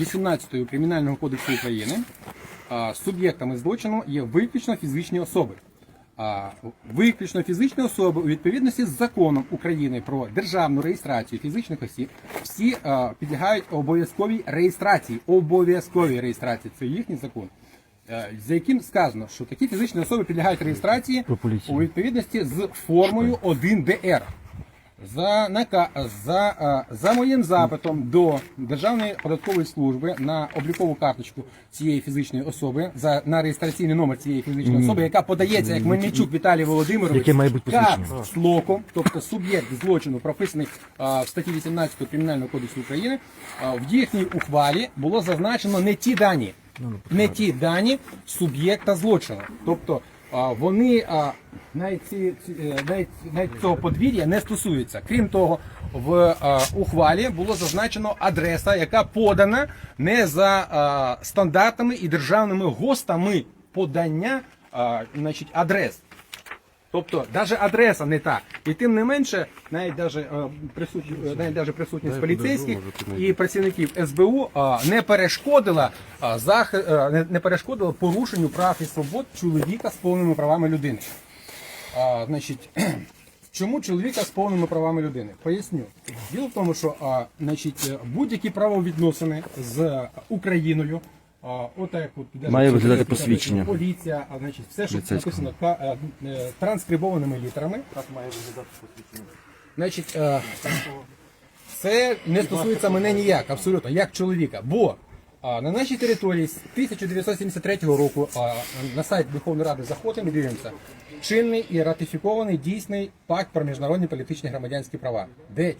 18 Кримінального кодексу України суб'єктами злочину є виключно фізичні особи. Виключно фізичні особи у відповідності з законом України про державну реєстрацію фізичних осіб всі підлягають обов'язковій реєстрації. Обов'язковій реєстрації. Це їхній закон. е, За яким сказано, що такі фізичні особи підлягають реєстрації у відповідності з формою 1 ДР. За, нака... за, а, за моїм запитом до Державної податкової служби на облікову карточку цієї фізичної особи, за, на реєстраційний номер цієї фізичної особи, яка подається як Мельничук Віталій Володимирович, Яке має бути К посвідчення? СЛОКом, тобто суб'єкт злочину, прописаний а, в статті 18 Кримінального кодексу України, а, в їхній ухвалі було зазначено не ті дані, не ті дані суб'єкта злочину. Тобто а, вони а, навіть, ці, е, навіть, навіть цього подвір'я не стосуються. Крім того, в а, ухвалі було зазначено адреса, яка подана не за а, стандартами і державними гостами подання а, значить, адрес. Тобто навіть адреса не та. І тим не менше, навіть е, присутні, е, навіть присутність поліцейських і працівників СБУ е, не перешкодила е, е, не перешкодила порушенню прав і свобод чоловіка з повними правами людини. А, значить, чому чоловіка з повними правами людини? Поясню. Діло в тому, що а, значить, е, будь-які правовідносини з Україною. А, отак от, де Має виглядати посвідчення. Поліція, а, значить, все, що Поліцейського. написано ка- е, е, транскрибованими літерами. Так має виглядати посвідчення. Значить, е, це не стосується мене ніяк, абсолютно, як чоловіка. Бо на нашій території з 1973 року на сайт Верховної Ради заходимо і дивимося. Чинний і ратифікований дійсний пакт про міжнародні політичні громадянські права. Де